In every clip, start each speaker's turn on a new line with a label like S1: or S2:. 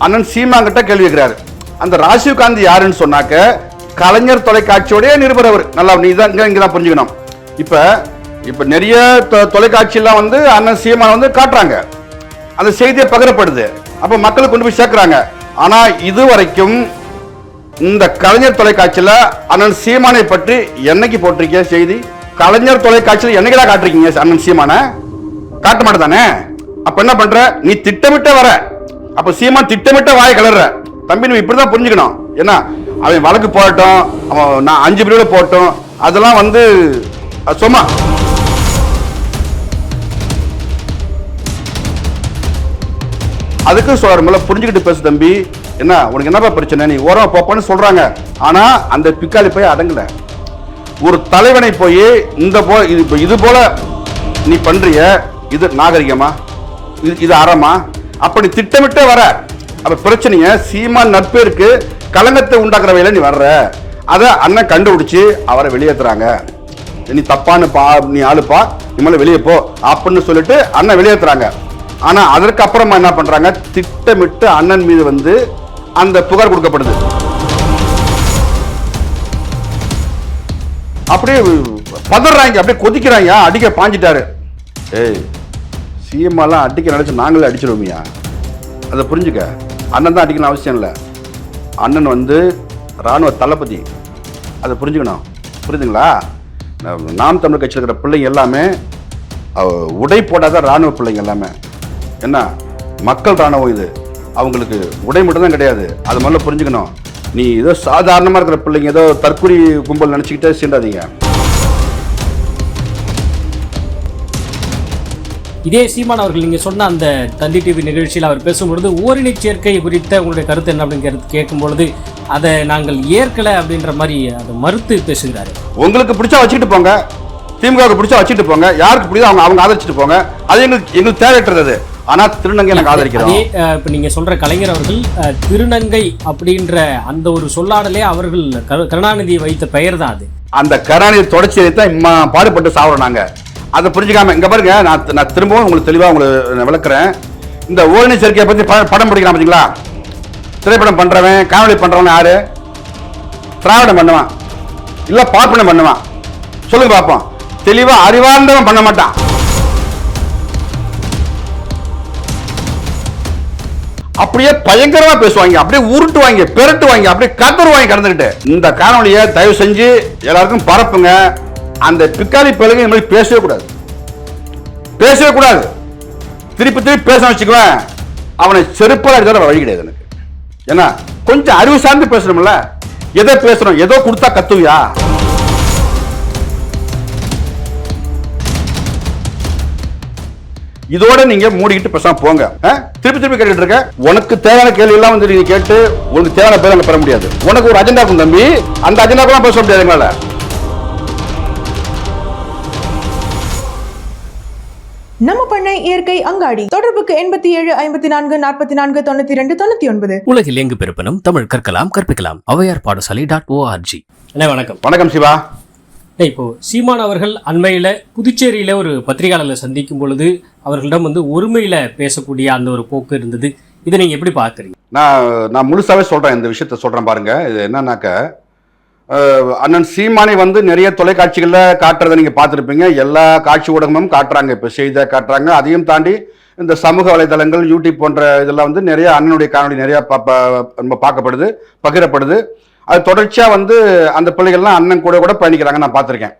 S1: அண்ணன் சீமாங்கிட்ட கேள்வி கேட்கிறாரு அந்த ராஜீவ் காந்தி யாருன்னு சொன்னாக்க கலைஞர் தொலைக்காட்சியோடய நிருபர் அவர். நல்லா நீ தான் இங்கே தான் புரிஞ்சுக்கணும். இப்போ இப்போ நிறைய தொ- தொலைக்காட்சியெல்லாம் வந்து அண்ணன் சீமான் வந்து காட்டுறாங்க. அந்த செய்தியை பகிரப்படுது. அப்போ மக்களுக்கு கொண்டு போய் சேர்க்குறாங்க. ஆனால் இது வரைக்கும் இந்த கலைஞர் தொலைக்காட்சியில் அண்ணன் சீமானை பற்றி என்னைக்கு போட்டிருக்கீங்க செய்தி? கலைஞர் தொலைக்காட்சியில் என்னைக்குடா காட்டிருக்கீங்க அண்ணன் சீமானை? காட்ட மாட்டேதானே? அப்போ என்ன பண்ணுற நீ திட்டமிட்ட வர. அப்ப சீமான் திட்டமிட்ட வாயை கலர்ற. தம்பி நீ இப்படிதான் புரிஞ்சுக்கணும். என்ன அவன் வழக்கு போட்டோம் அவன் நான் அஞ்சு பிரிவில் போட்டோம் அதெல்லாம் வந்து சும்மா. அதுக்கு சொல்ற முதல்ல புரிஞ்சுக்கிட்டு பேசு தம்பி. என்ன உனக்கு என்னப்பா பிரச்சனை? நீ ஓரம் போப்பான்னு சொல்றாங்க. ஆனா அந்த பிக்காலி போய் அடங்கல. ஒரு தலைவனை போய் இந்த போ இது இது போல நீ பண்றிய இது நாகரிகமா? இது இது அறமா? அப்படி திட்டமிட்டே வர. அப்ப பிரச்சனைய சீமான் நட்பேருக்கு கலங்கத்தை உண்டாக்குற வேலை நீ வர்ற. அதை அண்ணன் கண்டுபிடிச்சு அவரை வெளியேற்றுறாங்க நீ தப்பான பா நீ ஆளுப்பா நீ வெளியே போ அப்படின்னு சொல்லிட்டு அண்ணன் வெளியேற்றுறாங்க ஆனால் அதற்கு அப்புறமா என்ன பண்ணுறாங்க திட்டமிட்டு அண்ணன் மீது வந்து அந்த புகார் கொடுக்கப்படுது. அப்படியே பதறாங்க அப்படியே கொதிக்கிறாங்க. அடிக்க பாஞ்சிட்டாரு. ஏய் சிஎம்மாலாம் அடிக்க நினச்சி நாங்களே அடிச்சிருவோமியா? அதை புரிஞ்சுக்க. அண்ணன் தான் அடிக்கணும் அவசியம் இல்லை. அண்ணன் வந்து ராணுவ தளபதி. அதை புரிஞ்சுக்கணும். புரியுதுங்களா? நாம் தமிழ் கட்சியில் இருக்கிற பிள்ளைங்க எல்லாமே உடை போடாத ராணுவ பிள்ளைங்க எல்லாமே. என்ன? மக்கள் ராணுவம் இது. அவங்களுக்கு உடை மட்டும் தான் கிடையாது. அது முதல்ல புரிஞ்சுக்கணும். நீ ஏதோ சாதாரணமாக இருக்கிற பிள்ளைங்க ஏதோ தற்கொலை கும்பல் நினச்சிக்கிட்டே சீண்டாதீங்க.
S2: இதே சீமான் அவர்கள் நீங்க சொன்ன அந்த தந்தி டிவி நிகழ்ச்சியில் அவர் பேசும்பொழுது ஓரினை சேர்க்கை குறித்த உங்களுடைய கருத்து என்ன? அப்படிங்கிறது கேட்கும்பொழுது அதை நாங்கள் ஏற்கலை அப்படின்ற மாதிரி அதை மறுத்து பேசுகிறாரு.
S1: உங்களுக்கு பிடிச்சா வச்சுட்டு போங்க. திமுகவுக்கு பிடிச்சா வச்சுட்டு போங்க. யாருக்கு பிடிச்சோ அவங்க அவங்க ஆதரிச்சுட்டு போங்க. அது எங்களுக்கு எங்களுக்கு தேவையற்றது அது. ஆனா திருநங்கை நாங்கள் ஆதரிக்கிறோம்.
S2: அதே இப்ப நீங்க சொல்ற கலைஞர் அவர்கள் திருநங்கை அப்படின்ற அந்த ஒரு சொல்லாடலே அவர்கள் கரு- கருணாநிதி வைத்த பெயர் தான் அது.
S1: அந்த கருணாநிதி தொடர்ச்சியை தான் இம்மா பாடுபட்டு சாவுறோம் நாங்க. அதை புரிஞ்சுக்காம இங்கே பாருங்க நான் நான் திரும்பவும் உங்களுக்கு தெளிவாக உங்களுக்கு நான் விளக்குறேன். இந்த ஓரணி சேர்க்கையை பற்றி ப- படம் பிடிக்கிறான் பார்த்தீங்களா திரைப்படம் பண்ணுறவன் காணொலி பண்ணுறவன் யாரு? திராவிடம் பண்ணுவான். இல்லை பார்ப்பனம் பண்ணுவான். சொல்லுங்க பார்ப்போம். தெளிவாக அறிவார்ந்தவன் பண்ண மாட்டான். அப்படியே பயங்கரமா பேசுவாங்க அப்படியே உருட்டுவாங்க பெரட்டுவாங்க அப்படியே கதறுவாங்க கடந்துக்கிட்டு இந்த காணொலியை தயவு செஞ்சு எல்லாருக்கும் பரப்புங்க. அந்த பிக்காலி பிள்ளைங்க இந்த மாதிரி பேசவே கூடாது. பேசவே கூடாது. திருப்பி திருப்பி பேச வச்சுக்குவேன் அவனை செருப்பாக அடித்தால வழி கிடையாது எனக்கு. ஏன்னா கொஞ்சம் அறிவு சார்ந்து பேசணும்ல. எதை பேசுறோம் ஏதோ கொடுத்தா கத்துவியா? இதோட நீங்க மூடிக்கிட்டு பேசாம போங்க. திருப்பி திருப்பி கேட்டுட்டு இருக்க. உனக்கு தேவையான கேள்வி எல்லாம் வந்து நீங்க கேட்டு உனக்கு தேவையான பேர் பெற முடியாது. உனக்கு ஒரு அஜெண்டா இருக்கும் தம்பி. அந்த அஜெண்டாக்கெல்லாம் பேச முடியாது எங்களால.
S3: நம்ம பண்ணை இயற்கை அங்காடி. தொடர்புக்கு எண்பத்தி ஏழு ஐம்பத்தி நான்கு நாற்பத்தி நான்கு தொண்ணூத்தி ரெண்டு தொண்ணூத்தி ஒன்பது.
S4: உலகில் எங்கு பிறப்பினும் தமிழ் கற்கலாம் கற்பிக்கலாம். ஔவையார் பாடசாலை டாட் ஓஆர்ஜி
S2: அண்ணே வணக்கம்.
S1: வணக்கம் சிவா.
S2: இப்போ சீமான் அவர்கள் அண்மையில புதுச்சேரியில ஒரு பத்திரிகையாளர்களை சந்திக்கும் பொழுது அவர்களிடம் வந்து ஒருமையில பேசக்கூடிய அந்த ஒரு போக்கு இருந்தது. இதை நீங்க எப்படி பாக்குறீங்க
S1: நான் நான் முழுசாவே சொல்றேன் இந்த விஷயத்த சொல்றேன் பாருங்க. இது என்னன்னாக்க அண்ணன் சீமானை வந்து நிறைய தொலைக்காட்சிகளில் காட்டுறதை நீங்கள் பார்த்துருப்பீங்க. எல்லா காட்சி ஊடகமும் காட்டுறாங்க. இப்போ செய்தியாக காட்டுறாங்க. அதையும் தாண்டி இந்த சமூக வலைதளங்கள் யூடியூப் போன்ற இதெல்லாம் வந்து நிறைய அண்ணனுடைய காணொலி நிறையா பா- நம்ம பார்க்கப்படுது பகிரப்படுது. அது தொடர்ச்சியாக வந்து அந்த பிள்ளைகள்லாம் அண்ணன் கூட கூட பயணிக்கிறாங்க நான் பார்த்துருக்கேன்.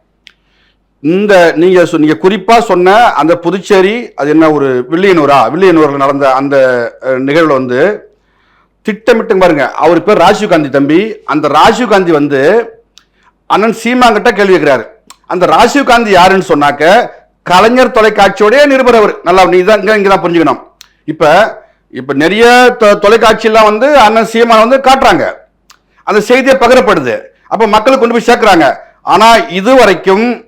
S1: இந்த நீங்கள் சொ- நீங்கள் குறிப்பாக சொன்ன அந்த புதுச்சேரி அது என்ன ஒரு வில்லியனூரா? வில்லியனூரில் நடந்த அந்த நிகழ்வில் வந்து திட்டமிட்டு பாருங்க. அவர் பேர் ராஜீவ் காந்தி தம்பி. அந்த ராஜீவ் காந்தி வந்து அண்ணன் சீமாங்கிட்ட கேள்வி கேட்கிறாரு. அந்த ராஜீவ் காந்தி யாருன்னு சொன்னாக்க கலைஞர் தொலைக்காட்சியோடய நிருபர் அவர். நல்லா நீ தான் இங்கே இங்க தான் புரிஞ்சுக்கணும். இப்போ இப்போ நிறைய தொ- தொலைக்காட்சியெல்லாம் வந்து அண்ணன் சீமான வந்து காட்டுறாங்க. அந்த செய்தியை பகிரப்படுது. அப்போ மக்களுக்கு கொண்டு போய் சேர்க்குறாங்க. ஆனால் இது வரைக்கும்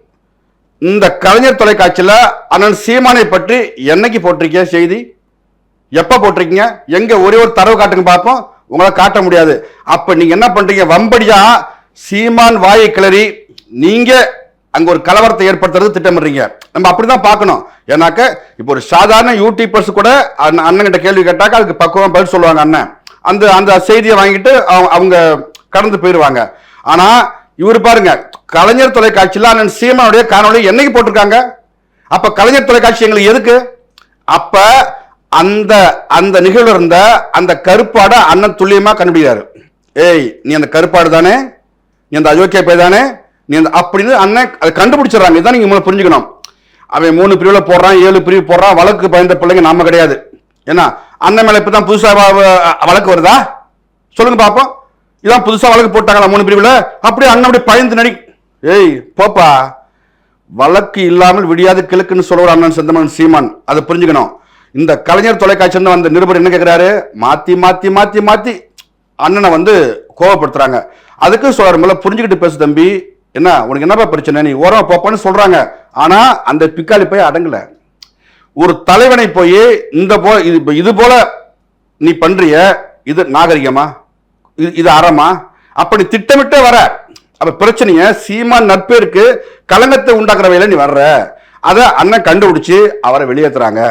S1: இந்த கலைஞர் தொலைக்காட்சியில் அண்ணன் சீமானை பற்றி என்னைக்கு போட்டிருக்கிய செய்தி? எப்போ போட்டிருக்கீங்க? எங்கே ஒரே ஒரு தரவு காட்டுங்க பார்ப்போம். உங்களால் காட்ட முடியாது. அப்போ நீங்கள் என்ன பண்ணுறீங்க வம்படியாக சீமான் வாயை கிளறி நீங்கள் அங்கே ஒரு கலவரத்தை ஏற்படுத்துறது திட்டமிடுறீங்க. நம்ம அப்படி தான் பார்க்கணும். ஏன்னாக்க இப்போ ஒரு சாதாரண யூடியூபர்ஸ் கூட அண்ணன் கேள்வி கேட்டாக்க அதுக்கு பக்குவம் பதில் சொல்லுவாங்க அண்ணன். அந்த அந்த செய்தியை வாங்கிட்டு அவங்க- அவங்க கடந்து போயிடுவாங்க ஆனால் இவர் பாருங்க கலைஞர் தொலைக்காட்சியில் அண்ணன் சீமானுடைய காணொலி என்னைக்கு போட்டிருக்காங்க? அப்போ கலைஞர் தொலைக்காட்சி எங்களுக்கு எதுக்கு? அப்போ அந்த அந்த நிகழ்வு இருந்த அந்த கருப்பாடை அண்ணன் துல்லியமாக கண்டுபிடிக்கிறாரு. ஏய் நீ அந்த கருப்பாடு தானே? நீ அந்த அயோக்கிய பை தானே? நீ அந்த அப்படின்னு அண்ணன் அதை கண்டுபிடிச்சிடறாங்க. இதான் நீங்கள் மூணு புரிஞ்சுக்கணும். அவன் மூணு பிரிவில் போடுறான் ஏழு பிரிவு போடுறான் வழக்கு பயந்த பிள்ளைங்க நாம கிடையாது. ஏன்னா அண்ணன் மேலே இப்போ தான் புதுசாக வழக்கு வருதா? சொல்லுங்க பார்ப்போம் இதான் புதுசாக வழக்கு போட்டாங்களா மூணு பிரிவில்? அப்படியே அண்ணன் அப்படியே பயந்து நடி ஏய் போப்பா வழக்கு இல்லாமல் விடியாது கிழக்குன்னு சொல்லுவார் அண்ணன் செந்தமன் சீமான். அதை புரிஞ்சுக்கணும். இந்த கலைஞர் தொலைக்காட்சியில் வந்த நிருபர் என்ன கேட்குறாரு மாற்றி மாற்றி மாற்றி மாற்றி அண்ணனை வந்து கோவப்படுத்துறாங்க. அதுக்கு சொல்கிற மேலே புரிஞ்சுக்கிட்டு பேசு தம்பி. என்ன உனக்கு என்னப்பா பிரச்சனை? நீ ஓரம் போப்பான்னு சொல்கிறாங்க ஆனால் அந்த பிக்காளி போய் அடங்கலை. ஒரு தலைவனை போய் இந்த போ இது இப்போ இது போல் நீ பண்ணுறிய இது நாகரிகமா? இது இது அறமா? அப்படி திட்டமிட்டே வர. அப்போ பிரச்சனையை சீமா நட்பேருக்கு கலங்கத்தை உண்டாக்குற வேலை நீ வர்ற. அதை அண்ணன் கண்டுபிடிச்சி அவரை வெளியேற்றுறாங்க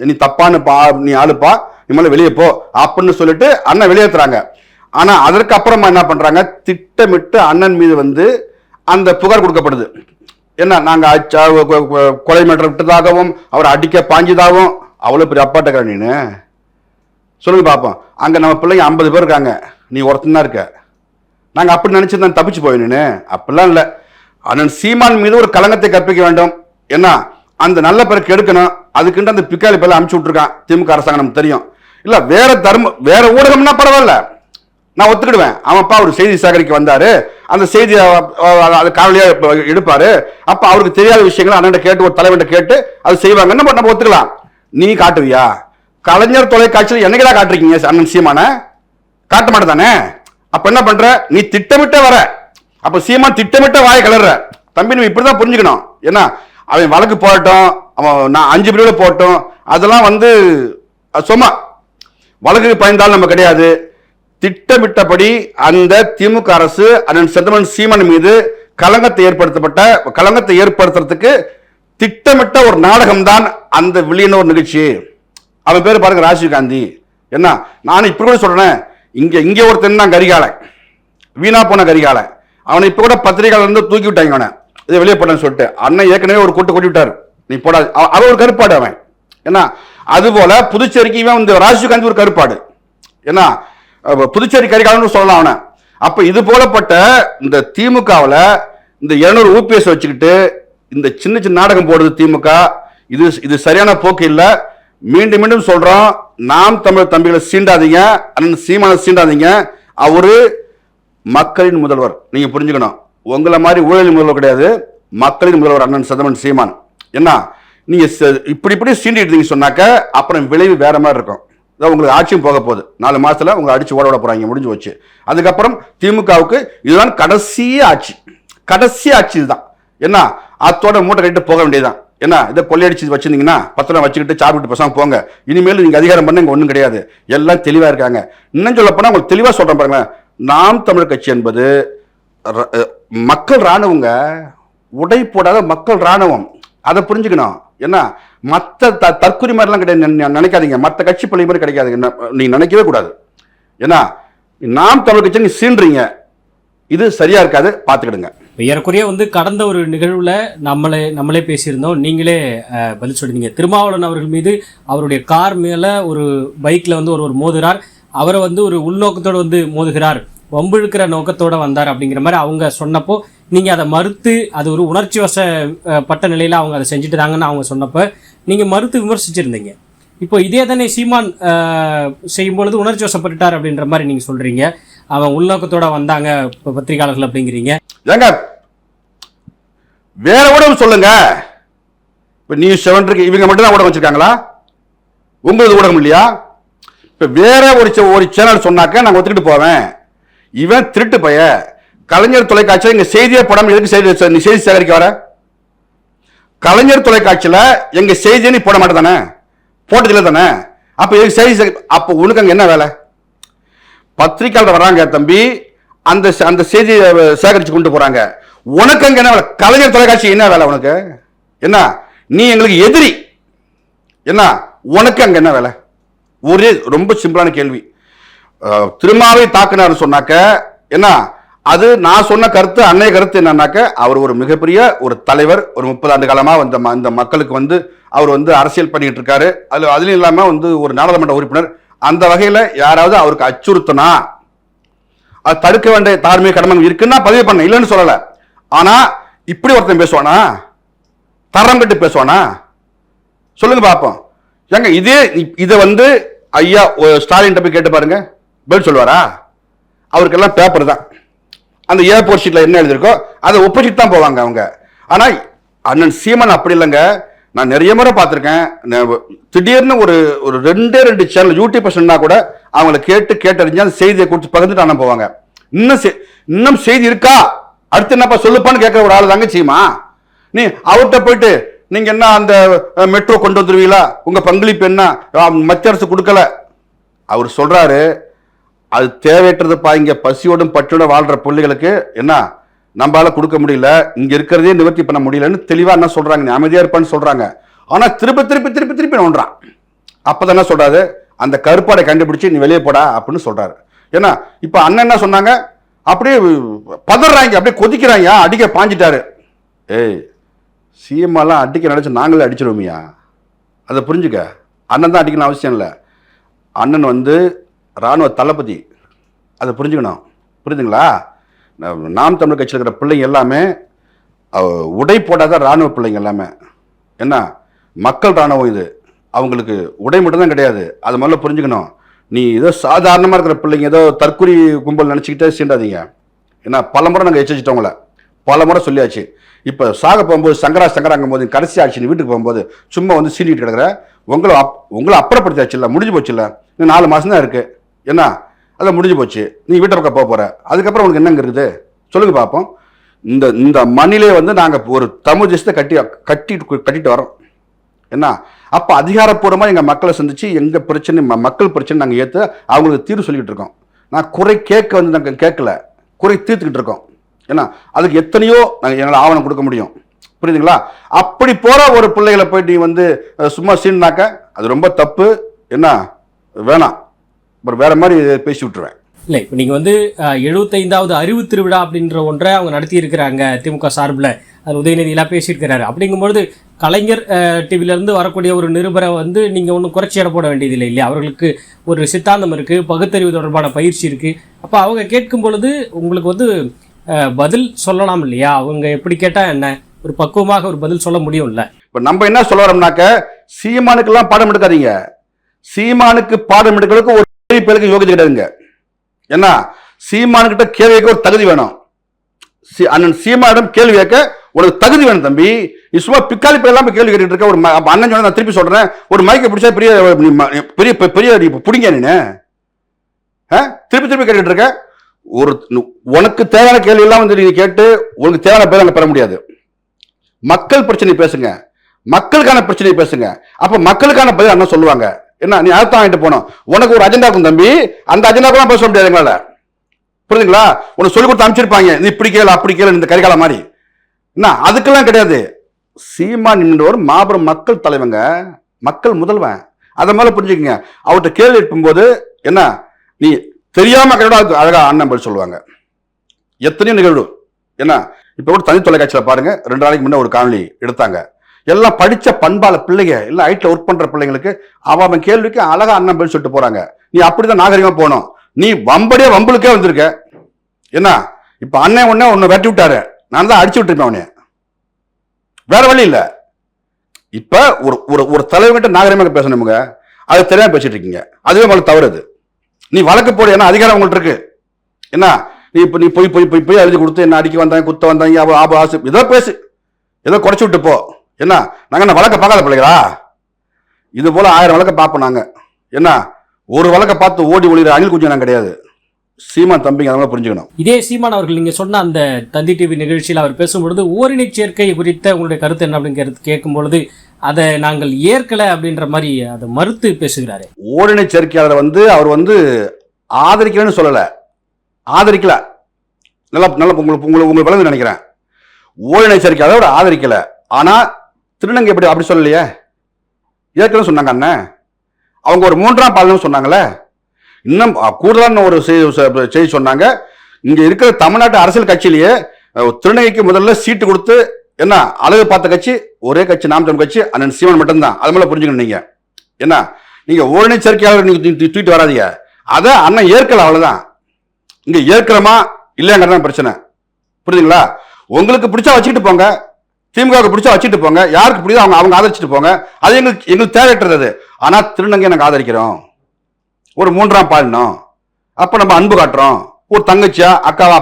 S1: நீ தப்பான்னு பா நீ ஆளுப்பா நீ மேலே வெளியே போ அப்படின்னு சொல்லிட்டு அண்ணன் வெளியேற்றுறாங்க ஆனால் அதற்கு அப்புறமா என்ன பண்ணுறாங்க திட்டமிட்டு அண்ணன் மீது வந்து அந்த புகார் கொடுக்கப்படுது. என்ன நாங்கள் அச்சா கொலை மன்ற விட்டதாகவும் அவரை அடிக்க பாஞ்சிதாகவும் அவ்வளோ பெரிய அப்பாட்டக்கிற நீனு சொல்லுங்க பார்ப்போம் அங்கே நம்ம பிள்ளைங்க ஐம்பது பேர் இருக்காங்க. நீ ஒருத்தன்தான் இருக்க. நாங்கள் அப்படி நினச்சிருந்தேன் தப்பிச்சு போய் நீனு அப்படிலாம் இல்லை. அண்ணன் சீமான் மீது ஒரு கலங்கத்தை கற்பிக்க வேண்டும். என்ன? அந்த நல்ல பேரை எடுக்கணும். அதுக்குன்ட்டு அந்த பிக்காளி பேர்ல அமுச்சு விட்டுருக்கான் திமுக அரசாங்கம் நமக்கு தெரியும். இல்லை வேற தர்ம வேற ஊடகம்னா பரவாயில்ல. நான் ஒத்துக்கிடுவேன். அவன்ப்பா ஒரு செய்தி சேகரிக்க வந்தார். அந்த செய்தியை அது காவலியாக எடுப்பார். அப்போ அவருக்கு தெரியாத விஷயங்களை அண்ணன் கேட்டு ஒரு தலைவன் கேட்டு அது செய்வாங்க. நம்ம நம்ம ஒத்துக்கலாம். நீ காட்டுவியா? கலைஞர் தொலைக்காட்சியில் என்னைக்கடா காட்டுறீங்க அண்ணன் சீமான? காட்ட மாட்டேதானே? அப்போ என்ன பண்ணுற நீ திட்டமிட்ட வர. அப்போ சீமான் திட்டமிட்ட வாயை கலர்ற. தம்பி நீ இப்படி தான் புரிஞ்சுக்கணும். ஏன்னா அவன் வழக்கு போட்டோம் அவன் நான் அஞ்சு பிரிவில் போட்டோம். அதெல்லாம் வந்து சும்மா. வழக்கு பயந்தால் நம்ம கிடையாது. திட்டமிட்டபடி அந்த திமுக அரசு அண்ணன் செந்தமன் சீமன் மீது கலங்கத்தை ஏற்படுத்தப்பட்ட கலங்கத்தை ஏற்படுத்துறதுக்கு திட்டமிட்ட ஒரு நாடகம் தான் அந்த வில்லியனூர் நிகழ்ச்சி. அவன் பேர் பாருங்க ராஜீவ் காந்தி என்ன? நான் இப்போ கூட சொல்கிறேன் இங்கே இங்கே ஒருத்தன் தான் கரிகாலன். வீணா போன கரிகாலன். அவனை இப்போ கூட பத்திரிகையாளர் தூக்கி விட்டாங்க அவனை. இதை வெளியே போட்டேன்னு சொல்லிட்டு அண்ணன் ஏற்கனவே ஒரு கூட்டு கூட்டி விட்டார் நீ போடாது அவ- அவன் ஒரு கருப்பாடு அவன். ஏன்னா அதுபோல புதுச்சேரிக்கு இவன் இந்த ராஜீவ் காந்தி ஒரு கருப்பாடு. ஏன்னா புதுச்சேரி கரிகாலன்னு சொல்லலாம் அவனை. அப்போ இது போலப்பட்ட இந்த திமுகவில் இந்த 200 ஊபிஎஸ் வச்சுக்கிட்டு இந்த சின்ன சின்ன நாடகம் போடுது திமுக. இது இது சரியான போக்கு இல்லை. மீண்டும் மீண்டும் சொல்கிறோம் நாம் தமிழ் தம்பிகளை சீண்டாதீங்க அண்ணன் சீமான சீண்டாதீங்க. அவரு மக்களின் முதல்வர். நீங்கள் புரிஞ்சுக்கணும். உங்களை மாதிரி ஊழல் முதல்வர் கிடையாது. மக்களின் முதல்வர் அண்ணன் சதமன் சீமான். என்ன? நீங்கள் ச- இப்படி இப்படி சீண்டிட்டு சொன்னாக்க அப்புறம் விளைவு வேற மாதிரி இருக்கும். இதான் உங்களுக்கு ஆட்சியும் போக போகுது. நாலு மாதத்தில் உங்களை அடித்து ஓட விட போகிறாங்க முடிஞ்சு வச்சு அதுக்கப்புறம் திமுகவுக்கு இதுதான் கடைசி ஆட்சி. கடைசி ஆட்சி இதுதான். என்ன? அத்தோட மூட்டை கட்டிட்டு போக வேண்டியதுதான். என்ன? இதை கொள்ளையடிச்சு வச்சிருந்தீங்கன்னா பத்திரம் வச்சுக்கிட்டு சாப்பிட்டு பசங்க போங்க. இனிமேல் நீங்கள் அதிகாரம் பண்ண இங்கே ஒன்றும் கிடையாது. எல்லாம் தெளிவாக இருக்காங்க. இன்னும் சொல்ல உங்களுக்கு தெளிவாக சொல்கிறேன் பாருங்க நாம் தமிழர் கட்சி என்பது மக்கள் ராணுவங்க உடை போடாத மக்கள் ராணுவம் அதை புரிஞ்சுக்கணும். என்ன? மற்ற த தற்குறி மாதிரிலாம் கிடையாது. நினைக்காதீங்க. மற்ற கட்சி பள்ளி மாதிரி கிடைக்காதுங்க நீங்கள் நினைக்கவே கூடாது. ஏன்னா நாம் தமிழ் கட்சி சீன்றீங்க. இது சரியா இருக்காது. பார்த்துக்கிடுங்க.
S2: ஏறக்குறைய வந்து கடந்த ஒரு நிகழ்வில் நம்மளே நம்மளே பேசியிருந்தோம். நீங்களே பதில் சொல்லிருந்தீங்க திருமாவளவன் அவர்கள் மீது அவருடைய கார் மேலே ஒரு பைக்கில் வந்து ஒரு ஒரு மோதுகிறார். அவரை வந்து ஒரு உள்நோக்கத்தோடு வந்து மோதுகிறார். வம்பிழுக்கிற நோக்கத்தோடு வந்தார் அப்படிங்கிற மாதிரி அவங்க சொன்னப்போ நீங்கள் அதை மறுத்து அது ஒரு உணர்ச்சி வச நிலையில் பட்ட அவங்க அதை செஞ்சுட்டு தாங்கன்னு அவங்க சொன்னப்போ நீங்கள் மறுத்து விமர்சிச்சிருந்தீங்க. இப்போ இதே தானே சீமான் செய்யும்பொழுது செய்யும் பொழுது உணர்ச்சி வசப்பட்டுட்டார் அப்படின்ற மாதிரி நீங்கள் சொல்கிறீங்க அவன் உள்நோக்கத்தோட வந்தாங்க இப்போ பத்திரிகையாளர்கள் அப்படிங்கிறீங்க.
S1: ஏங்க வேற ஊடகம் சொல்லுங்க. இப்போ நியூஸ் செவன் இருக்கு இவங்க மட்டும் தான் ஊடகம் வச்சிருக்காங்களா? உங்களது ஊடகம் இல்லையா? இப்போ வேற ஒரு ஒரு சேனல் சொன்னாக்க நான் ஒத்துக்கிட்டு போவேன். இவன் திருட்டு பைய. கலைஞர் தொலைக்காட்சியில் இங்க செய்தியே போடாம எதுக்கு செய்தி நீ செய்தி சேகரிக்க வர? கலைஞர் தொலைக்காட்சியில் எங்கள் செய்தியை நீ போட மாட்டே தானே போட்டதில்லை தானே? அப்போ எதுக்கு செய்தி சேகரி- உனக்கு அங்கே என்ன வேலை? பத்திரிக்கையாளர் வராங்க தம்பி. அந்த அந்த செய்தியை சேகரித்து கொண்டு போகிறாங்க உனக்கு அங்கே என்ன வேலை? கலைஞர் தொலைக்காட்சி என்ன வேலை உனக்கு? என்ன? நீ எங்களுக்கு எதிரி. என்ன? உனக்கு அங்கே என்ன வேலை? ஒரே ரொம்ப சிம்பிளான கேள்வி. திருமாவை தாக்குனாருன்னு சொன்னாக்க என்ன அது நான் சொன்ன கருத்து அன்னைய கருத்து என்னன்னாக்க அவர் ஒரு மிகப்பெரிய ஒரு தலைவர் ஒரு முப்பது ஆண்டு காலமாக இந்த ம- இந்த மக்களுக்கு வந்து அவர் வந்து அரசியல் பண்ணிக்கிட்டு இருக்காரு. அதில் அதுலையும் இல்லாமல் வந்து ஒரு நாடாளுமன்ற உறுப்பினர் அந்த வகையில் யாராவது அவருக்கு அச்சுறுத்தினா அது தடுக்க வேண்டிய தார்மீக கடமை இருக்குன்னா பதிவு பண்ண இல்லைன்னு சொல்லலை. ஆனால் இப்படி ஒருத்தன் பேசுவானா? தரம் கட்டு பேசுவானா? சொல்லுங்க பார்ப்போம் ஏங்க இதே இதை வந்து ஐயா ஸ்டாலின் போய் கேட்டு பாருங்க. பதில் சொல்லுவாரா? அவருக்கெல்லாம் பேப்பர் தான். அந்த ஏ போர் ஷீட்டில் என்ன எழுதிருக்கோ அதை ஒப்போசிட் தான் போவாங்க அவங்க. ஆனால் அண்ணன் சீமன் அப்படி இல்லைங்க. நான் நிறைய முறை பார்த்துருக்கேன். திடீர்னு ஒரு ஒரு ரெண்டே ரெண்டு சேனல் யூடியூப் சொன்னால் கூட அவங்கள கேட்டு கேட்டறிஞ்சு அந்த செய்தியை கொடுத்து பகிர்ந்துட்டு அண்ணன் போவாங்க. இன்னும் செ- இன்னும் செய்தி இருக்கா? அடுத்து என்னப்பா சொல்லுப்பான்னு கேட்குற ஒரு ஆள் தாங்க சீமா. நீ அவர்கிட்ட போயிட்டு நீங்கள் என்ன அந்த மெட்ரோ கொண்டு வந்துருவீங்களா? உங்கள் பங்களிப்பு என்ன? மத்திய அரசு கொடுக்கல. அவர் சொல்கிறாரு அது தேவையற்றதுப்பா இங்க பசியோடும் பற்றோட வாழ்ற பிள்ளைகளுக்கு என்ன? நம்மளால கொடுக்க முடியல. இங்க இருக்கிறதே நிவர்த்தி பண்ண முடியலன்னு தெளிவா என்ன சொல்றாங்க? நீ அமைதியா இருப்பான்னு சொல்றாங்க. ஆனா திருப்பி திருப்பி திருப்பி திருப்பி நோண்டுறான். அப்பதான் என்ன சொல்றாரு? அந்த கருப்பாடை கண்டுபிடிச்சு நீ வெளியே போடா அப்படின்னு சொல்றாரு. ஏன்னா இப்ப அண்ணன் என்ன சொன்னாங்க? அப்படியே பதறாங்க அப்படியே கொதிக்கிறாங்க. அடிக்க பாஞ்சிட்டாரு. ஏய் சீமாலாம் அடிக்க நினைச்சு நாங்களே அடிச்சிருவோமியா? அதை புரிஞ்சுக்க. அண்ணன் தான் அடிக்கணும் அவசியம் இல்லை. அண்ணன் வந்து இராணுவ தளபதி. அதை புரிஞ்சுக்கணும். புரியுதுங்களா? நாம் தமிழ் கட்சியில் இருக்கிற பிள்ளைங்க எல்லாமே உடை போடாத இராணுவ பிள்ளைங்க எல்லாமே. என்ன? மக்கள் இராணுவம் இது. அவங்களுக்கு உடை மட்டும்தான் கிடையாது. அது முதல்ல புரிஞ்சுக்கணும். நீ ஏதோ சாதாரணமாக இருக்கிற பிள்ளைங்க ஏதோ தற்கொலை கும்பல் நினச்சிக்கிட்டே சீண்டாதீங்க. ஏன்னா பல முறை நாங்கள் எச்சரிச்சிட்டோங்கள பல முறை சொல்லியாச்சு. இப்போ சாக போகும்போது சங்கரா சங்கராங்கும் போது கடைசி ஆச்சு நீ வீட்டுக்கு போகும்போது சும்மா வந்து சீண்டிட்டு கிடக்குற. உங்களை அப் உங்களை அப்புறப்படுத்தியாச்சு இல்லை முடிஞ்சு போச்சு இல்லை. இன்னும் நாலு மாதம் தான் இருக்குது என்ன? அதை முடிஞ்சு போச்சு. நீ வீட்டை பக்கம் போக போகிற அதுக்கப்புறம் உனக்கு என்னங்க இருக்குது? சொல்லுங்க பார்ப்போம் இந்த இந்த மண்ணிலே வந்து நாங்கள் ஒரு தமிழ் தேசத்தை கட்டி கட்டிட்டு கட்டிட்டு வரோம் என்ன? அப்போ அதிகாரப்பூர்வமாக எங்கள் மக்களை சந்திச்சு எங்கள் பிரச்சனை ம- மக்கள் பிரச்சனை நாங்கள் ஏற்று அவங்களுக்கு தீர்வு சொல்லிக்கிட்டு இருக்கோம். நான் குறை கேட்க வந்து நாங்கள் கேட்கல. குறை தீர்த்துக்கிட்டு இருக்கோம். ஏன்னா அதுக்கு எத்தனையோ நாங்கள் எங்களால் ஆவணம் கொடுக்க முடியும். புரியுதுங்களா? அப்படி போகிற ஒரு பிள்ளைகளை போய் நீ வந்து சும்மா சீன்னாக்க அது ரொம்ப தப்பு. என்ன? வேணாம். அப்புறம் வேற மாதிரி பேசி விட்டுருவேன்.
S2: இல்லை இப்போ நீங்கள் வந்து எழுபத்தைந்தாவது அறிவு திருவிழா அப்படின்ற ஒன்றை அவங்க நடத்தி இருக்கிறாங்க திமுக சார்பில். அது உதயநிதியெல்லாம் பேசியிருக்கிறாரு. அப்படிங்கும்பொழுது கலைஞர் டிவிலேருந்து வரக்கூடிய ஒரு நிருபரை வந்து நீங்கள் ஒன்றும் குறைச்சி எடை போட வேண்டியதில்லை இல்லையா? அவர்களுக்கு ஒரு சித்தாந்தம் இருக்குது பகுத்தறிவு தொடர்பான பயிற்சி இருக்குது அப்போ அவங்க கேட்கும் பொழுது உங்களுக்கு வந்து பதில் சொல்லலாம் இல்லையா? அவங்க எப்படி கேட்டால் என்ன? ஒரு பக்குவமாக ஒரு பதில் சொல்ல முடியும்ல?
S1: இப்போ நம்ம என்ன சொல்ல வரோம்னாக்க சீமானுக்கெல்லாம் பாடம் எடுக்காதீங்க. சீமானுக்கு பாடம் எடுக்கிறதுக்கு ஒரு பேருக்கு யோகிச்சு கிடையாதுங்க என்ன சீமானுக்கிட்ட கேள்வி கேட்க ஒரு தகுதி வேணும். சி- அண்ணன் சீமானிடம் கேள்வி கேட்க உனக்கு தகுதி வேணும் தம்பி. நீ சும்மா பிக்காலி பேர் கேள்வி கேட்டுட்டு இருக்க. ஒரு அண்ணன் சொன்னா நான் திருப்பி சொல்றேன். ஒரு மைக்கை பிடிச்சா பெரிய பெரிய பெரிய நீ பிடிங்க நீ திருப்பி திருப்பி கேட்டுட்டு இருக்க. ஒரு உனக்கு தேவையான கேள்வி எல்லாம் வந்து நீ கேட்டு உனக்கு தேவையான பேர் பெற முடியாது. மக்கள் பிரச்சனை பேசுங்க. மக்களுக்கான பிரச்சனையை பேசுங்க. அப்ப மக்களுக்கான பதில் அண்ணன் சொல்லுவாங்க. என்ன நீ அர்த்தம் வாங்கிட்டு போனோம் உனக்கு ஒரு அஜெண்டா இருக்கும் தம்பி. அந்த அஜெண்டாக்கெல்லாம் பேச முடியாது எங்களால. புரியுதுங்களா உனக்கு சொல்லி கொடுத்து அனுப்பிச்சிருப்பாங்க. நீ இப்படி கேளு அப்படி கேளு இந்த கரிகால மாதிரி. என்ன அதுக்கெல்லாம் கிடையாது. சீமான் ஒரு மாபெரும் மக்கள் தலைவங்க. மக்கள் முதல்வன். அதை மேலே புரிஞ்சுக்கங்க. அவர்கிட்ட கேள்வி எழுப்பும்போது என்ன நீ தெரியாம கிடையாது அதுக்கு அழகா அண்ணன் பதில் சொல்லுவாங்க. எத்தனையோ நிகழ்வு. என்ன இப்போ கூட தனி தொலைக்காட்சியில் பாருங்க. ரெண்டு நாளைக்கு முன்னே ஒரு காணொலி எடுத்தாங்க. எல்லாம் படித்த பண்பால பிள்ளைங்க எல்லாம் ஐட்டில் ஒர்க் பண்ணுற பிள்ளைங்களுக்கு அவன் அவன் கேள்விக்கு அழகா அண்ணன் பதில் சொல்லிட்டு போகிறாங்க நீ அப்படிதான் நாகரிகமாக போகணும் நீ வம்படியே வம்புலுக்கே வந்திருக்க என்ன இப்போ அண்ணன் உடனே ஒன்று வெட்டி விட்டாரு நான் தான் அடிச்சு விட்டுருப்பேன் அவனே வேற வழி இல்லை இப்போ ஒரு ஒரு ஒரு தலைவர்கிட்ட நாகரிகமாக பேசணுமுங்க அது தெரியாமல் பேசிட்டு இருக்கீங்க அதுவே உங்களுக்கு தவறு இது நீ வழக்கு போடு ஏன்னா அதிகாரம் உங்கள்ட்ட இருக்கு என்ன நீ இப்போ நீ போய் போய் போய் போய் எழுதி கொடுத்து என்ன அடிக்க வந்தாங்க குத்த வந்தாங்க ஆபு ஆசு ஏதோ பேசு ஏதோ குறைச்சி விட்டு போ என்ன? நாங்க என்ன வழக்க பார்க்காத பிள்ளைகளா? இது போல ஆயிரம் வழக்க பார்ப்போம் நாங்க. என்ன? ஒரு வழக்க பார்த்து ஓடி ஒளிகிற அணில் குஞ்சு நான் கிடையாது. சீமா தம்பிங்க அதனால புரிஞ்சுக்கணும்.
S2: இதே சீமான் அவர்கள் நீங்கள் சொன்ன அந்த தந்தி டிவி நிகழ்ச்சியில் அவர் பேசும்பொழுது ஓரினச் சேர்க்கை குறித்த உங்களுடைய கருத்து என்ன? அப்படின்னு கேட்டு- கேட்கும் பொழுது அதை நாங்கள் ஏற்கலை அப்படின்ற மாதிரி அதை மறுத்து பேசுகிறாரு.
S1: ஓடினை சேர்க்கையாளரை வந்து அவர் வந்து ஆதரிக்கலன்னு சொல்லல. ஆதரிக்கல. நல்லா நல்லா உங்களுக்கு உங்களுக்கு உங்களுக்கு விளங்கு நினைக்கிறேன். ஓடினை சேர்க்கையாளர் அவர் ஆதரிக்கல. ஆனா திருநங்கை எப்படி அப்படி சொல்லலையே? ஏற்கனவே சொன்னாங்க அண்ணன் அவங்க ஒரு மூன்றாம் பாலன்னு சொன்னாங்களே. இன்னும் கூடுதலான ஒரு செய்தி செய்தி சொன்னாங்க. இங்க இருக்கிற தமிழ்நாட்டு அரசியல் கட்சியிலேயே திருநங்கைக்கு முதல்ல சீட்டு கொடுத்து என்ன அழகு பார்த்த கட்சி ஒரே கட்சி நாம் கட்சி அண்ணன் சீமன் மட்டும்தான். அது மேலே புரிஞ்சுக்கணும் நீங்க. என்ன நீங்க ஓரணி சேர்க்கையாளர் நீங்க தூக்கிட்டு வராதீங்க. அதை அண்ணன் ஏற்கல அவ்வளவுதான். இங்க ஏற்கிறோமா இல்லையாங்கிறது தான் பிரச்சனை. புரியுதுங்களா? உங்களுக்கு பிடிச்சா வச்சுக்கிட்டு போங்க. திமுகவுக்கு பிடிச்சா வச்சுட்டு போங்க. யாருக்கு பிடிச்சோ அவங்க அவங்க ஆதரிச்சுட்டு போங்க. அது எங்களுக்கு எங்களுக்கு தேவையற்றது ஆனால் ஆனா திருநங்கை நாங்கள் ஆதரிக்கிறோம். ஒரு மூன்றாம் பாலினம் அப்போ நம்ம அன்பு காட்டுறோம். ஒரு தங்கச்சியா அக்காவா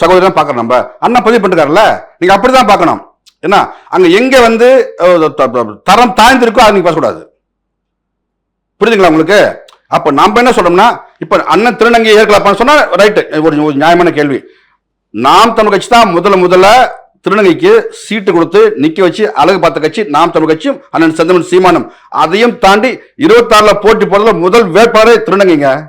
S1: சகோதரன் பார்க்குறோம் நம்ம. அண்ணா பதிவு பண்ணிருக்காருல்ல? அப்படி அப்படிதான் பார்க்கணும். என்ன அங்கே எங்கே வந்து த- தரம் தாழ்ந்திருக்கோ அது நீங்கள் பேசக்கூடாது. புரியுதுங்களா உங்களுக்கு? அப்போ நம்ம என்ன சொல்கிறோம்னா இப்போ அண்ணன் திருநங்கை ஏற்கலாப்பான்னு சொன்னால் ரைட்டு ஒரு ஒரு நியாயமான கேள்வி. நாம் தமிழ் கட்சி தான் முதல்ல முதல்ல திருநங்கைக்கு சீட்டு கொடுத்து நிக்க வச்சு அழகு பார்த்த கட்சி நாம் தமிழ் கட்சியும் அண்ணன் செந்தமன் சீமானம். அதையும் தாண்டி இருபத்தாறுல போட்டி போடுறதுல முதல் வேட்பாளரே திருநங்கைங்க.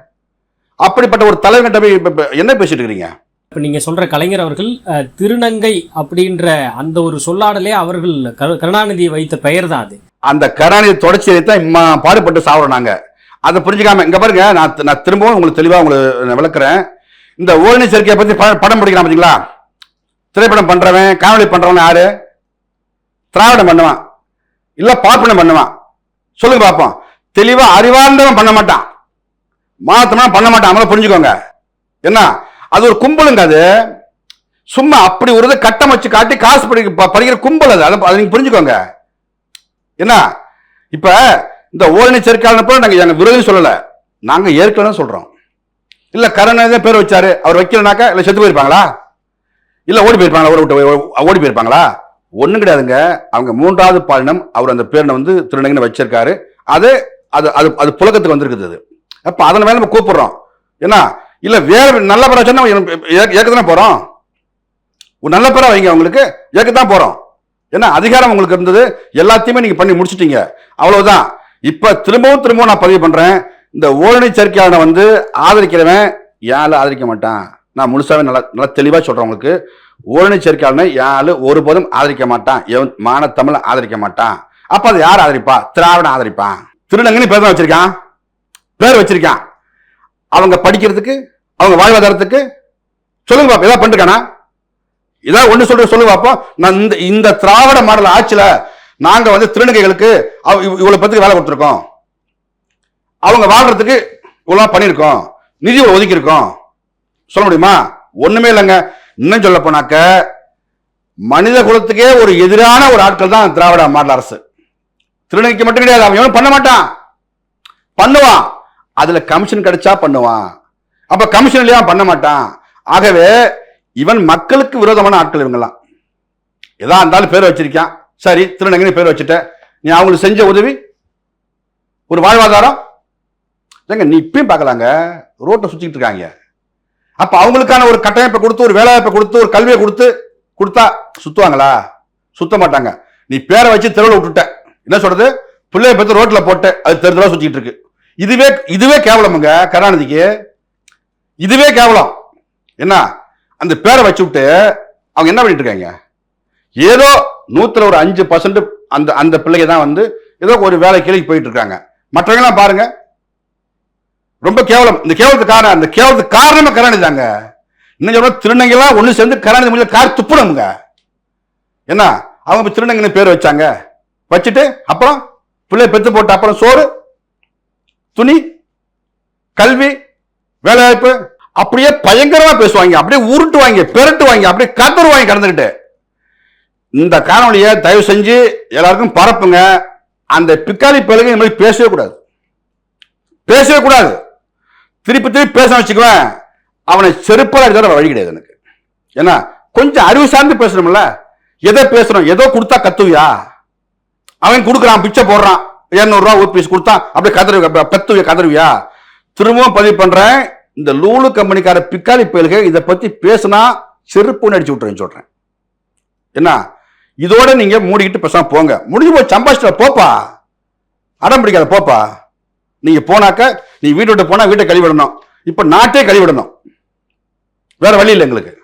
S1: அப்படிப்பட்ட ஒரு தலைவர்கிட்ட போய் என்ன பேசிட்டு இருக்கிறீங்க?
S2: இப்போ நீங்கள் சொல்கிற கலைஞர் அவர்கள் திருநங்கை அப்படின்ற அந்த ஒரு சொல்லாடலே அவர்கள் கரு- கருணாநிதி வைத்த பெயர் தான் அது.
S1: அந்த கருணாநிதி தொடர்ச்சியை தான் இம்மா பாடுபட்டு சாவுறோம் நாங்க. அதை புரிஞ்சுக்காம இங்க பாருங்க நான் நான் திரும்பவும் உங்களுக்கு தெளிவா உங்களுக்கு விளக்குறேன். இந்த ஓரணி சேர்க்கையை பத்தி ப- படம் பிடிக்கிறான் பாத்தீங்களா? திரைப்படம் பண்றவன் காமெடி பண்றவன் யாரு? திராவிடம் பண்ணுவான். இல்ல பார்ப்பனம் பண்ணுவான். சொல்லுங்க பார்ப்போம் தெளிவா அறிவார்ந்தவன் பண்ண மாட்டான். மாத்தமா பண்ண மாட்டான். அவங்கள புரிஞ்சுக்கோங்க. என்ன? அது ஒரு கும்பலுங்க அது. சும்மா அப்படி ஒரு இதை கட்டம் வச்சு காட்டி காசு படி ப- படிக்கிற கும்பல் அது. அதை அதை புரிஞ்சுக்கோங்க. என்ன? இப்போ இந்த ஓரணி சேர்க்கையாளர் நாங்கள் எங்கள் விரோதம் சொல்லலை. நாங்கள் ஏற்கனவே சொல்கிறோம் இல்லை கருணாநிதி பேர் வச்சாரு. அவர் வைக்கலனாக்கா இல்லை செத்து போயிருப்பாங்களா? இல்ல ஓடி போயிருப்பாங்களா? ஓடி விட்டு ஓடி போயிருப்பாங்களா? ஒண்ணும் கிடையாதுங்க. அவங்க மூன்றாவது பாலினம் அவர் அந்த பேரனை வந்து திருநங்கன்னு வச்சிருக்காரு. அது அது அது அது புழக்கத்துக்கு வந்திருக்குது அது. அப்ப அதன் மேல நம்ம கூப்பிடுறோம். என்ன இல்ல வேற நல்ல பேரா சொன்னா ஏற்கதானே போறோம்? ஒரு நல்ல பேரா வைங்க அவங்களுக்கு ஏற்கத்தான் போறோம். ஏன்னா அதிகாரம் உங்களுக்கு இருந்தது எல்லாத்தையுமே நீங்க பண்ணி முடிச்சிட்டீங்க. அவ்வளவுதான். இப்ப திரும்பவும் திரும்பவும் நான் பதிவு பண்றேன். இந்த ஓரணி சேர்க்கையாளனை வந்து ஆதரிக்கிறவன் யாரும் ஆதரிக்க மாட்டான்? நான் முழுசாவே நல்லா நல்லா தெளிவாக சொல்கிறேன் உங்களுக்கு. ஓரணி சேர்க்கையாளனை யாரும் ஒருபோதும் ஆதரிக்க மாட்டான். எவன் மானத்தமிழை ஆதரிக்க மாட்டான். அப்போ அது யார் ஆதரிப்பா? திராவிட ஆதரிப்பான். திருநங்கன்னு பேர் தான் வச்சிருக்கான். பேர் வச்சிருக்கான். அவங்க படிக்கிறதுக்கு அவங்க வாழ்வாதாரத்துக்கு சொல்லுங்க பாப்பா ஏதாவது பண்ணிருக்கானா? ஏதாவது ஒன்று சொல்ற சொல்லுங்க பாப்போம் நான் இந்த இந்த திராவிட மாடல் ஆட்சியில் நாங்கள் வந்து திருநங்கைகளுக்கு இவ்வளோ இவ்- வேலை கொடுத்துருக்கோம். அவங்க வாழ்றதுக்கு இவ்வளோ பண்ணியிருக்கோம். நிதி ஒதுக்கியிருக்கோம். சொல்ல முடியுமா? ஒண்ணுமே இல்லைங்க. இன்னும் சொல்ல போனாக்க மனித குலத்துக்கே ஒரு எதிரான ஒரு ஆட்கள் தான் திராவிட மாடல் அரசு. திருநங்கைக்கு மட்டும் கிடையாது அவன் எவனும் பண்ண மாட்டான். பண்ணுவான். அதுல கமிஷன் கிடைச்சா பண்ணுவான். அப்ப கமிஷன் இல்லையா? பண்ண மாட்டான். ஆகவே இவன் மக்களுக்கு விரோதமான ஆட்கள் இவங்கெல்லாம். எதா இருந்தாலும் பேர் வச்சிருக்கான். சரி திருநங்கை பேர் வச்சுட்ட. நீ அவங்களுக்கு செஞ்ச உதவி? ஒரு வாழ்வாதாரம்? ஏங்க நீ இப்பயும் பார்க்கலாங்க. ரோட்டை சுற்றிக்கிட்டு இருக்காங்க. அப்ப அவங்களுக்கான ஒரு கட்டமைப்பை கொடுத்து ஒரு வேலைவாய்ப்பை கொடுத்து ஒரு கல்வியை கொடுத்து கொடுத்தா சுத்துவாங்களா? சுத்த மாட்டாங்க. நீ பேரை வச்சு தெருவில் விட்டுட்ட. என்ன சொல்றது? பிள்ளைய பத்தி ரோட்ல போட்டு அது தெரு தெருவா சுத்திட்டு இருக்கு. இதுவே இதுவே கேவலமுங்க கருணாநிதிக்கு. இதுவே கேவலம். என்ன? அந்த பேரை வச்சு விட்டு அவங்க என்ன பண்ணிட்டு இருக்காங்க? ஏதோ நூத்துல ஒரு அஞ்சு பர்சன்ட் அந்த அந்த பிள்ளைங்க தான் வந்து ஏதோ ஒரு வேலை கீழே போயிட்டு இருக்காங்க. மற்றவங்கலாம் பாருங்க ரொம்ப கேவலம். இந்த கேவலத்துக்கு காரணம் அந்த கேவலத்துக்கு காரணமே கருணாநிதி தாங்க. இன்னும் சொல்ல திருநங்கைலாம் ஒன்று சேர்ந்து கருணாநிதி முடியல கார் துப்புனமுங்க என்ன அவங்க இப்போ திருநங்கைன்னு பேர் வச்சாங்க. வச்சுட்டு அப்புறம் பிள்ளை பெற்று போட்ட அப்புறம் சோறு துணி கல்வி வேலைவாய்ப்பு அப்படியே பயங்கரமா பேசுவாங்க. அப்படியே உருட்டுவாங்க பெரட்டுவாங்க அப்படியே கதறுவாங்க கடந்துக்கிட்டு இந்த காணொலியை தயவு செஞ்சு எல்லாருக்கும் பரப்புங்க. அந்த பிக்காலி பிள்ளைங்க இந்த மாதிரி பேசவே கூடாது. பேசவே கூடாது. திருப்பி திருப்பி பேச வச்சுக்குவேன். அவனை செருப்பாக இருக்கிற வழி கிடையாது எனக்கு. ஏன்னா கொஞ்சம் அறிவு சார்ந்து பேசணும்ல. எதை பேசுகிறோம் ஏதோ கொடுத்தா கத்துவியா? அவன் கொடுக்குறான் பிச்சை போடுறான் இரநூறுவா ஒரு பீஸ் கொடுத்தான் அப்படியே கதறு கத்துவியா கதறுவியா? திரும்பவும் பதிவு பண்ணுறேன் இந்த லூலு கம்பெனிக்கார பிக்காலி பயல்க இதை பற்றி பேசுனா செருப்புன்னு அடிச்சு விட்டுறேன்னு சொல்கிறேன் என்ன இதோட நீங்கள் மூடிக்கிட்டு பேசாமல் போங்க. முடிஞ்சு போய் சம்பாஷில போப்பா. அடம் பிடிக்காத போப்பா. நீங்கள் போனாக்க நீ வீட்டு விட்டு போனா வீட்டை கழிவிடணும். இப்ப நாட்டே கழிவிடணும். வேற வழி இல்லை எங்களுக்கு.